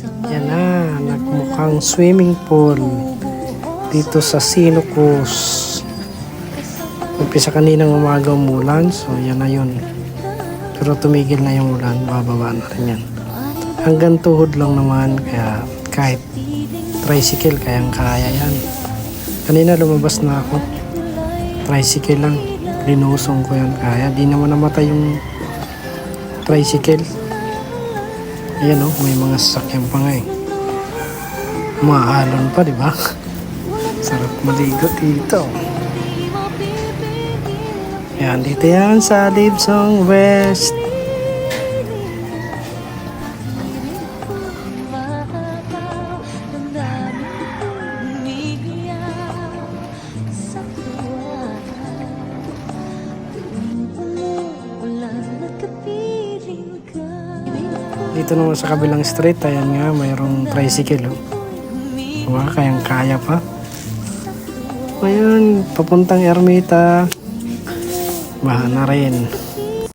Yan na, nagmukhang swimming pool dito sa Sinocos. Umpisa kaninang umaga umulan, so yan na yun. Pero tumigil na yung ulan, bababa na rin yan. Hanggang tuhod lang naman, kaya kahit tricycle, kayang kaya yan. Kanina lumabas na ako. Tricycle lang. Linusong ko yan kaya. Di naman namatay yung tricycle. Ayan oh, may mga sasakyan pa nga eh. Maalon pa, di ba? Sarap maligo dito. Yan, dito yan sa Libsong West. Dito naman sa kabilang street, ayan nga, mayroong tricycle. Oh. Diba, kayang kaya pa. Ayun, papuntang Ermita. Baha na rin.